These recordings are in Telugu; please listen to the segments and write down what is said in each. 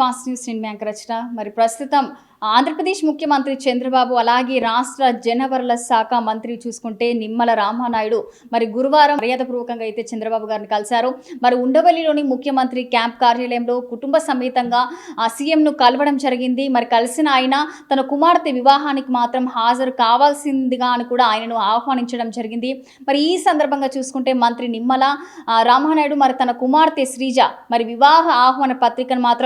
Fast news. నేను మ్యాంక్ రచన. మరి ప్రస్తుతం ఆంధ్రప్రదేశ్ ముఖ్యమంత్రి చంద్రబాబు అలాగే రాష్ట్ర జనవరుల శాఖ మంత్రి చూసుకుంటే నిమ్మల రామానాయుడు. మరి గురువారం మర్యాదపూర్వకంగా అయితే చంద్రబాబు గారిని కలిశారు. మరి ఉండవల్లిలోని ముఖ్యమంత్రి క్యాంప్ కార్యాలయంలో కుటుంబ సమేతంగా ఆ సీఎంను కలవడం జరిగింది. మరి కలిసిన ఆయన తన కుమార్తె వివాహానికి మాత్రం హాజరు కావాల్సిందిగా అని కూడా ఆయనను ఆహ్వానించడం జరిగింది. మరి ఈ సందర్భంగా చూసుకుంటే మంత్రి నిమ్మల రామానాయుడు మరి తన కుమార్తె శ్రీజ మరి వివాహ ఆహ్వాన పత్రికను మాత్రం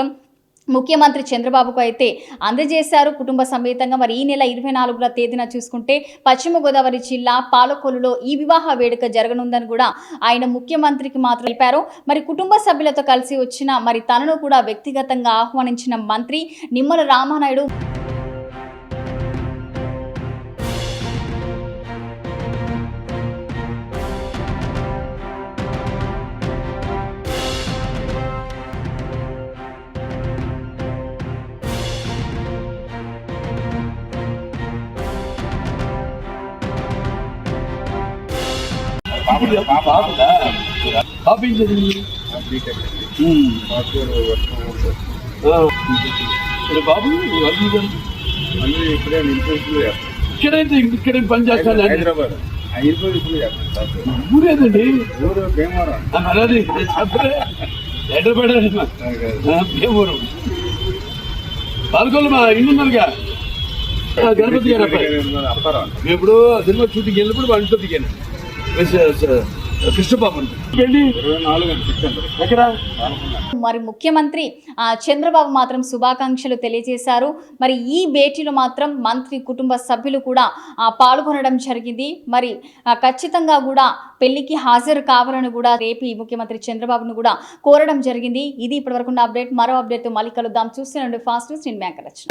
ముఖ్యమంత్రి చంద్రబాబుకు అయితే అందజేశారు. కుటుంబ సమేతంగా మరి ఈ నెల ఇరవై నాలుగుల తేదీన చూసుకుంటే పశ్చిమ గోదావరి జిల్లా పాలకొలులో ఈ వివాహ వేడుక జరగనుందని కూడా ఆయన ముఖ్యమంత్రికి మాత్రం తెలిపారు. మరి కుటుంబ సభ్యులతో కలిసి వచ్చిన మరి తనను కూడా వ్యక్తిగతంగా ఆహ్వానించిన మంత్రి నిమ్మల రామానాయుడు బాబు నిలిపేసి ఇక్కడైతే ఇక్కడ పని చేస్తాను హైదరాబాద్ హైదరాబాద్. ఊరేదండి? ఊరు భీమవరం. అలాది. పడారు భీమవరం. పాల్గొల్లు మా ఇల్లు ఉన్నారుగా గణపతి గారు అబ్బాయి. ఇప్పుడు సినిమా షూటింగ్ వెళ్ళినప్పుడు వాళ్ళతో దిగాను. కృష్ణబాబు ఎక్కడ? మరి ముఖ్యమంత్రి చంద్రబాబు మాత్రం శుభాకాంక్షలు తెలియజేశారు. మరి ఈ భేటీలో మాత్రం మంత్రి కుటుంబ సభ్యులు కూడా ఆ, పాల్గొనడం జరిగింది. మరి ఖచ్చితంగా కూడా పెళ్ళికి హాజరు కావాలని కూడా రేపు ఈ ముఖ్యమంత్రి చంద్రబాబును కూడా కోరడం జరిగింది. ఇది ఇప్పటివరకు ఉన్న అప్డేట్. మరో అప్డేట్ మళ్ళీ కలుద్దాం. చూస్తూనండి ఫాస్ట్ న్యూస్ నేను మేకరచన